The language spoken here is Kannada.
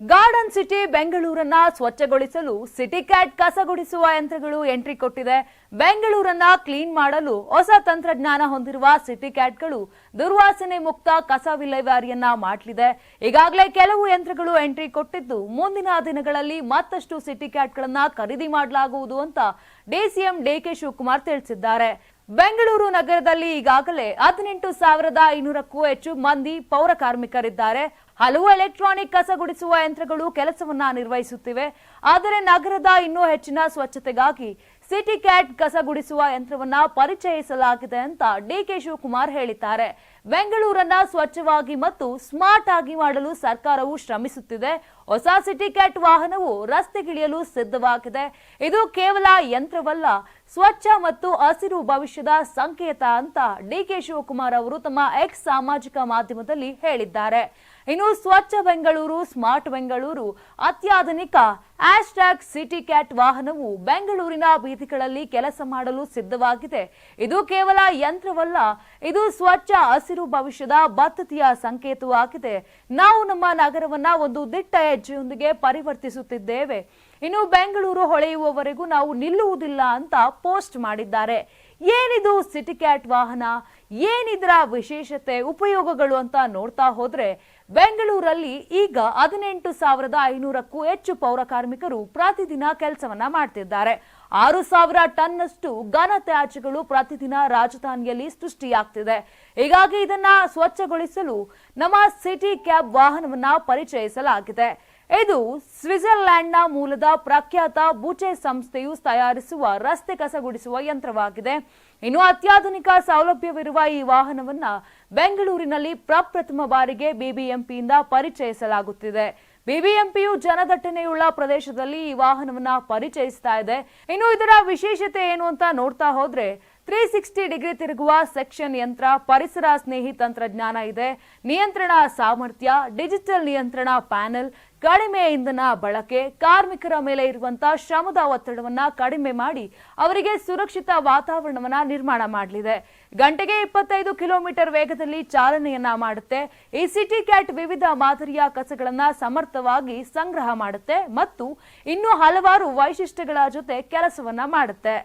ಗಾರ್ಡನ್ ಸಿಟಿ ಬೆಂಗಳೂರನ್ನ ಸ್ವಚ್ಛಗೊಳಿಸಲು ಸಿಟಿ ಕ್ಯಾಟ್ ಕಸಗುಡಿಸುವ ಯಂತ್ರಗಳು ಎಂಟ್ರಿ ಕೊಟ್ಟಿದೆ. ಬೆಂಗಳೂರನ್ನ ಕ್ಲೀನ್ ಮಾಡಲು ಹೊಸ ತಂತ್ರಜ್ಞಾನ ಹೊಂದಿರುವ ಸಿಟಿ ಕ್ಯಾಟ್ಗಳು ದುರ್ವಾಸನೆ ಮುಕ್ತ ಕಸ ವಿಲೇವಾರಿಯನ್ನ ಮಾಡಲಿದೆ. ಈಗಾಗಲೇ ಕೆಲವು ಯಂತ್ರಗಳು ಎಂಟ್ರಿ ಕೊಟ್ಟಿದ್ದು ಮುಂದಿನ ದಿನಗಳಲ್ಲಿ ಮತ್ತಷ್ಟು ಸಿಟಿ ಕ್ಯಾಟ್ಗಳನ್ನ ಖರೀದಿ ಮಾಡಲಾಗುವುದು ಅಂತ ಡಿಸಿಎಂ ಡಿಕೆ ಶಿವಕುಮಾರ್ ತಿಳಿಸಿದ್ದಾರೆ. ಬೆಂಗಳೂರು ನಗರದಲ್ಲಿ ಈಗಾಗಲೇ ಹದಿನೆಂಟು ಸಾವಿರದ ಐನೂರಕ್ಕೂ ಹೆಚ್ಚು ಮಂದಿ ಪೌರ ಕಾರ್ಮಿಕರಿದ್ದಾರೆ. ಹಲವು ಎಲೆಕ್ಟ್ರಾನಿಕ್ ಕಸ ಗುಡಿಸುವ ಯಂತ್ರಗಳು ಕೆಲಸವನ್ನ ನಿರ್ವಹಿಸುತ್ತಿವೆ. ಆದರೆ ನಗರದ ಇನ್ನೂ ಹೆಚ್ಚಿನ ಸ್ವಚ್ಛತೆಗಾಗಿ ಸಿಟಿ ಕ್ಯಾಟ್ ಕಸ ಗುಡಿಸುವ ಯಂತ್ರವನ್ನ ಪರಿಚಯಿಸಲಾಗಿದೆ ಅಂತ ಡಿಕೆ ಶಿವಕುಮಾರ್ ಹೇಳಿದ್ದಾರೆ. ಬೆಂಗಳೂರನ್ನ ಸ್ವಚ್ಛವಾಗಿ ಮತ್ತು ಸ್ಮಾರ್ಟ್ ಆಗಿ ಮಾಡಲು ಸರ್ಕಾರವು ಶ್ರಮಿಸುತ್ತಿದೆ. ಹೊಸ ಸಿಟಿ ಕ್ಯಾಟ್ ವಾಹನವು ರಸ್ತೆಗಿಳಿಯಲು ಸಿದ್ಧವಾಗಿದೆ. ಇದು ಕೇವಲ ಯಂತ್ರವಲ್ಲ, ಸ್ವಚ್ಛ ಮತ್ತು ಹಸಿರು ಭವಿಷ್ಯದ ಸಂಕೇತ ಅಂತ ಡಿಕೆ ಶಿವಕುಮಾರ್ ಅವರು ತಮ್ಮ ಎಕ್ಸ್ ಸಾಮಾಜಿಕ ಮಾಧ್ಯಮದಲ್ಲಿ ಹೇಳಿದ್ದಾರೆ. ಇನ್ನು ಸ್ವಚ್ಛ ಬೆಂಗಳೂರು, ಸ್ಮಾರ್ಟ್ ಬೆಂಗಳೂರು ಅತ್ಯಾಧುನಿಕ ಟ್ಯಾಗ್ ಸಿಟಿ ಕ್ಯಾಟ್ ವಾಹನವು ಬೆಂಗಳೂರಿನ ಬೀದಿಗಳಲ್ಲಿ ಕೆಲಸ ಮಾಡಲು ಸಿದ್ಧವಾಗಿದೆ. ಇದು ಕೇವಲ ಯಂತ್ರವಲ್ಲ, ಇದು ಸ್ವಚ್ಛ ಹಸಿರು ಭವಿಷ್ಯದ ಬದ್ಧತೆಯ ಸಂಕೇತವಾಗಿದೆ. ನಾವು ನಮ್ಮ ನಗರವನ್ನ ಒಂದು ದಿಟ್ಟ ಹೆಜ್ಜೆಯೊಂದಿಗೆ ಪರಿವರ್ತಿಸುತ್ತಿದ್ದೇವೆ. ಇನ್ನು ಬೆಂಗಳೂರು ಹೊಳೆಯುವವರೆಗೂ ನಾವು ನಿಲ್ಲುವುದಿಲ್ಲ ಅಂತ ಪೋಸ್ಟ್ ಮಾಡಿದ್ದಾರೆ. ಏನಿದು ಸಿಟಿ ಕ್ಯಾಟ್ ವಾಹನ? ಏನಿದರ ವಿಶೇಷತೆ, ಉಪಯೋಗಗಳು ಅಂತ ನೋಡ್ತಾ ಹೋದ್ರೆ ಬೆಂಗಳೂರಲ್ಲಿ ಈಗ ಹದಿನೆಂಟು ಸಾವಿರದ ಐನೂರಕ್ಕೂ ಹೆಚ್ಚು ಪೌರ ಕಾರ್ಮಿಕರು ಪ್ರತಿದಿನ ಕೆಲಸವನ್ನ ಮಾಡ್ತಿದ್ದಾರೆ. ಆರು ಸಾವಿರ ಟನ್ನಷ್ಟು ಘನ ತ್ಯಾಜ್ಯಗಳು ಪ್ರತಿದಿನ ರಾಜಧಾನಿಯಲ್ಲಿ ಸೃಷ್ಟಿಯಾಗ್ತಿದೆ. ಹೀಗಾಗಿ ಇದನ್ನ ಸ್ವಚ್ಛಗೊಳಿಸಲು ನಮ್ಮ ಸಿಟಿ ಕ್ಯಾಬ್ ವಾಹನವನ್ನ ಪರಿಚಯಿಸಲಾಗಿದೆ. ಇದು ಸ್ವಿಟ್ಜರ್ಲ್ಯಾಂಡ್ನ ಮೂಲದ ಪ್ರಖ್ಯಾತ ಬುಚೆ ಸಂಸ್ಥೆಯು ತಯಾರಿಸುವ ರಸ್ತೆ ಕಸಗುಡಿಸುವ ಯಂತ್ರವಾಗಿದೆ. ಇನ್ನು ಅತ್ಯಾಧುನಿಕ ಸೌಲಭ್ಯವಿರುವ ಈ ವಾಹನವನ್ನ ಬೆಂಗಳೂರಿನಲ್ಲಿ ಪ್ರಪ್ರಥಮ ಬಾರಿಗೆ ಬಿಬಿಎಂಪಿಯಿಂದ ಪರಿಚಯಿಸಲಾಗುತ್ತಿದೆ. ಬಿಬಿಎಂಪಿಯು ಜನದಟ್ಟಣೆಯುಳ್ಳ ಪ್ರದೇಶದಲ್ಲಿ ಈ ವಾಹನವನ್ನ ಪರಿಚಯಿಸ್ತಾ ಇದೆ. ಇನ್ನು ಇದರ ವಿಶೇಷತೆ ಏನು ಅಂತ ನೋಡ್ತಾ ಹೋದ್ರೆ ತ್ರೀ ಸಿಕ್ಸ್ಟಿ ಡಿಗ್ರಿ ತಿರುಗುವ ಸೆಕ್ಷನ್ ಯಂತ್ರ, ಪರಿಸರ ಸ್ನೇಹಿ ತಂತ್ರಜ್ಞಾನ ಇದೆ. ನಿಯಂತ್ರಣ ಸಾಮರ್ಥ್ಯ, ಡಿಜಿಟಲ್ ನಿಯಂತ್ರಣ ಪ್ಯಾನೆಲ್, ಕಡಿಮೆ ಇಂಧನ ಬಳಕೆ, ಕಾರ್ಮಿಕರ ಮೇಲೆ ಇರುವಂತಹ ಶ್ರಮದ ಒತ್ತಡವನ್ನ ಕಡಿಮೆ ಮಾಡಿ ಅವರಿಗೆ ಸುರಕ್ಷಿತ ವಾತಾವರಣವನ್ನ ನಿರ್ಮಾಣ ಮಾಡಲಿದೆ. ಗಂಟೆಗೆ ಇಪ್ಪತ್ತೈದು ಕಿಲೋಮೀಟರ್ ವೇಗದಲ್ಲಿ ಚಾಲನೆಯನ್ನ ಮಾಡುತ್ತೆ. ಈ ಸಿಟಿ ಕ್ಯಾಟ್ ವಿವಿಧ ಮಾದರಿಯ ಕಸಗಳನ್ನ ಸಮರ್ಥವಾಗಿ ಸಂಗ್ರಹ ಮಾಡುತ್ತೆ ಮತ್ತು ಇನ್ನೂ ಹಲವಾರು ವೈಶಿಷ್ಟ್ಯಗಳ ಜೊತೆ ಕೆಲಸವನ್ನ ಮಾಡುತ್ತೆ.